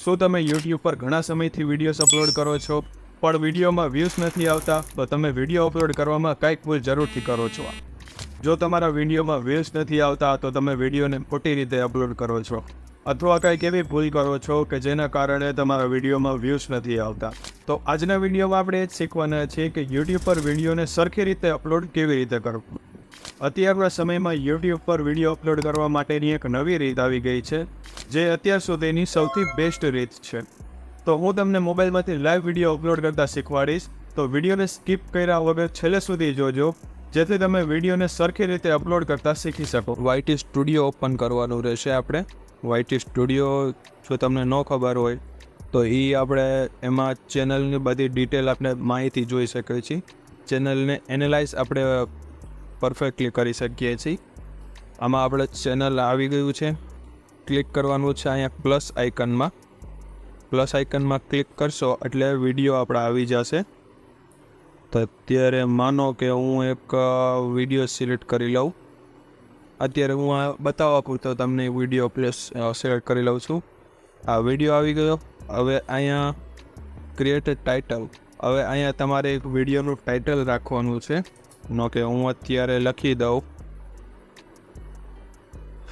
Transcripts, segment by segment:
શું તમે યુટ્યુબ પર ઘણા સમયથી વિડીયોઝ અપલોડ કરો છો, પણ વિડીયોમાં વ્યૂઝ નથી આવતા, તો તમે વીડિયો અપલોડ કરવામાં કંઈક ભૂલ જરૂરથી કરો છો. જો તમારા વિડીયોમાં વ્યૂઝ નથી આવતા, તો તમે વિડીયોને ખોટી રીતે અપલોડ કરો છો. અથવા કંઈક એવી ભૂલ કરો છો કે જેના કારણે તમારા વિડીયોમાં વ્યૂઝ નથી આવતા. તો આજના વિડીયોમાં આપણે એ જ શીખવાના છીએ કે યુટ્યુબ પર વિડીયોને સરખી રીતે અપલોડ કેવી રીતે કરવું? અત્યારના સમયમાં યુટ્યુબ પર વીડિયો અપલોડ કરવા માટેની એક નવી રીત આવી ગઈ છે, જે અત્યાર સુધીની સૌથી બેસ્ટ રીત છે. તો હું તમને મોબાઈલમાંથી લાઈવ વીડિયો અપલોડ કરતા શીખવાડીશ, તો વિડીયોને સ્કીપ કર્યા વગર છેલ્લે સુધી જોજો, જેથી તમે વિડીયોને સરખી રીતે અપલોડ કરતા શીખી શકો. વાયટી સ્ટુડિયો ઓપન કરવાનું રહેશે આપણે. વાયટી સ્ટુડિયો જો તમને ન ખબર હોય, તો એ આપણે એમાં ચેનલની બધી ડિટેલ આપણે માહિતી જોઈ શકીએ છીએ. ચેનલને એનાલાઇઝ આપણે પરફેક્ટલી કરી શકીએ છીએ. આમાં આપણે ચેનલ આવી ગયું છે. ક્લિક કરવાનું છે અહીંયા પ્લસ આઇકનમાં પ્લસ આઇકનમાં ક્લિક કરશો એટલે વીડિયો આપણે આવી જશે. તો અત્યારે માનો કે હું એક વીડિયો સિલેક્ટ કરી લઉં. અત્યારે હું આ બતાવવા પૂરતો તમને વીડિયો પ્લેસ સિલેક્ટ કરી લઉં છું. આ વીડિયો આવી ગયો. હવે અહીંયા ક્રિએટ ટાઇટલ હવે અહીંયા તમારે એક વિડીયોનું ટાઇટલ રાખવાનું છે. નો કે હું અત્યારે લખી દઉં.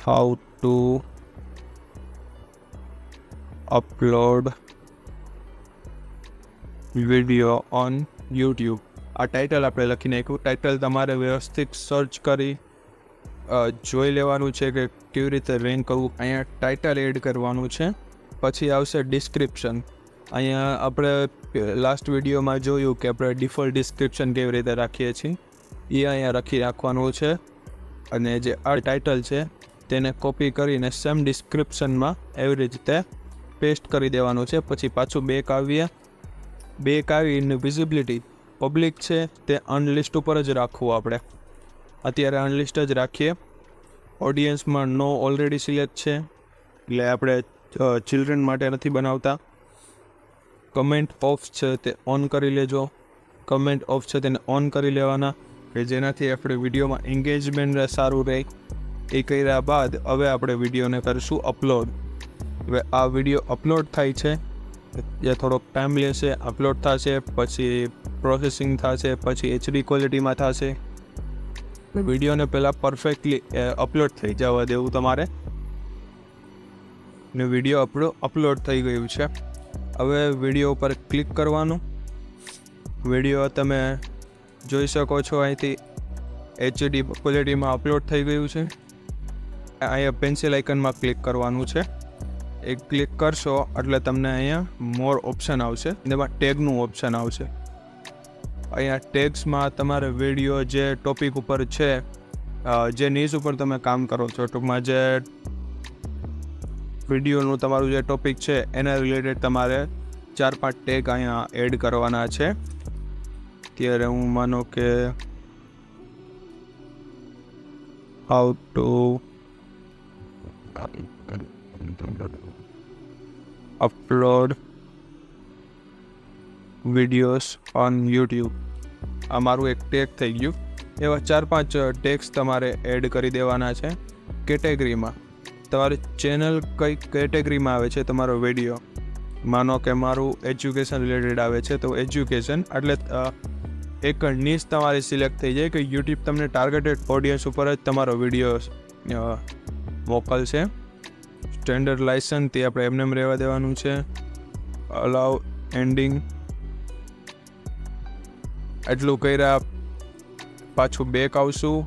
How to upload video on YouTube આ ટાઇટલ આપણે લખી નાખ્યું. ટાઇટલ તમારે વ્યવસ્થિત સર્ચ કરી જોઈ લેવાનું છે કે કેવી રીતે રેન્ક કરવું. અહીંયા ટાઇટલ એડ કરવાનું છે. પછી આવશે ડિસ્ક્રિપ્શન અહીંયા આપણે લાસ્ટ વિડીયોમાં જોયું કે આપણે ડિફોલ્ટ ડિસ્ક્રિપ્શન કેવી રીતે રાખીએ છીએ. એ અહીંયા રાખી રાખવાનું છે. અને જે આ ટાઇટલ છે, તેને કોપી કરીને સેમ ડિસ્ક્રિપ્શનમાં એવી રીતે પેસ્ટ કરી દેવાનું છે. પછી પાછું બેક આવીએ. બેક આવીને વિઝિબિલિટી પબ્લિક છે, તે અનલિસ્ટ ઉપર જ રાખવું આપણે. અત્યારે અનલિસ્ટ જ રાખીએ. ઓડિયન્સમાં નો ઓલરેડી સિલેક્ટ છે. એટલે આપણે ચિલ્ડ્રન માટે નથી બનાવતા. કમેન્ટ ઓફ છે તે ઓન કરી લેજો. કમેન્ટ ઓફ છે તેને ઓન કરી લેવાના. કે જેનાથી આપણે વિડીયોમાં એન્ગેજમેન્ટ સારું રહે. એ કર્યા બાદ હવે આપણે વિડીયોને કરીશું અપલોડ હવે આ વીડિયો અપલોડ થાય છે. જે થોડોક ટાઈમ લેશે અપલોડ થશે, પછી પ્રોસેસિંગ થશે, પછી એચડી ક્વોલિટીમાં થશે. વિડીયોને પહેલાં પરફેક્ટલી અપલોડ થઈ જવા દેવું તમારે. ને વીડિયો આપણો અપલોડ થઈ ગયું છે. હવે વીડિયો ઉપર ક્લિક કરવાનું. વીડિયો તમે જોઈ શકો છો અહીંથી એચડી ક્વોલિટીમાં અપલોડ થઈ ગયું છે. અહીંયા પેન્સિલ આઇકનમાં ક્લિક કરવાનું છે. એ ક્લિક કરશો એટલે તમને અહીંયા મોર ઓપ્શન આવશે. એમાં ટેગનું ઓપ્શન આવશે. અહીંયા ટેગ્સમાં તમારે વીડિયો જે ટોપિક ઉપર છે જે ન્યૂઝ ઉપર તમે કામ કરો છો, ટૂંકમાં જે વિડીયોનું તમારું જે ટોપિક છે, એના રિલેટેડ તમારે ચાર પાંચ ટેગ અહીંયા એડ કરવાના છે. ત્યારે હું માનો કે how to upload videos on YouTube આ મારું એક ટેગ થઈ ગયું. એવા ચાર પાંચ ટેક્સ તમારે એડ કરી દેવાના છે કેટેગરીમાં તમારી ચેનલ કઈ કેટેગરીમાં આવે છે તમારો વીડિયો માનો કે મારું એજ્યુકેશન રિલેટેડ આવે છે, તો એજ્યુકેશન એટલે એક નીચ તમારી સિલેક્ટ થઈ જાય કે યુટ્યુબ તમને ટાર્ગેટેડ ઓડિયન્સ ઉપર જ તમારો વીડિયો મોકલશે. સ્ટેન્ડર્ડ લાઇસન્સ તે આપણે એમને એમ રહેવા દેવાનું છે. અલાઉ એન્ડિંગ એટલું કર્યા પાછું બેક આવશું.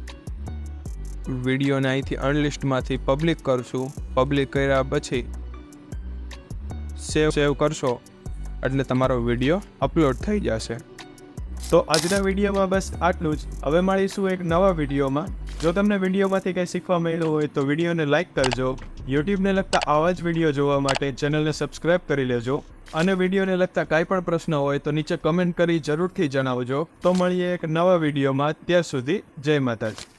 વિડીયોને અહીંથી અનલિસ્ટમાંથી પબ્લિક કરશું. પબ્લિક કર્યા પછી સેવ સેવ કરશો એટલે તમારો વીડિયો અપલોડ થઈ જશે. તો આજના વિડીયોમાં બસ આટલું જ. હવે મળીશું એક નવા વિડીયોમાં. જો તમને વિડીયોમાંથી કંઈ શીખવા મળ્યું હોય તો વિડીયોને લાઇક કરજો. યુટ્યુબને લગતા આવા જ વીડિયો જોવા માટે ચેનલને સબસ્ક્રાઇબ કરી લેજો. અને વિડીયોને લગતા કાંઈ પણ પ્રશ્ન હોય તો નીચે કમેન્ટ કરી જરૂરથી જણાવજો. તો મળીએ એક નવા વિડીયોમાં. ત્યાં સુધી જય માતાજી.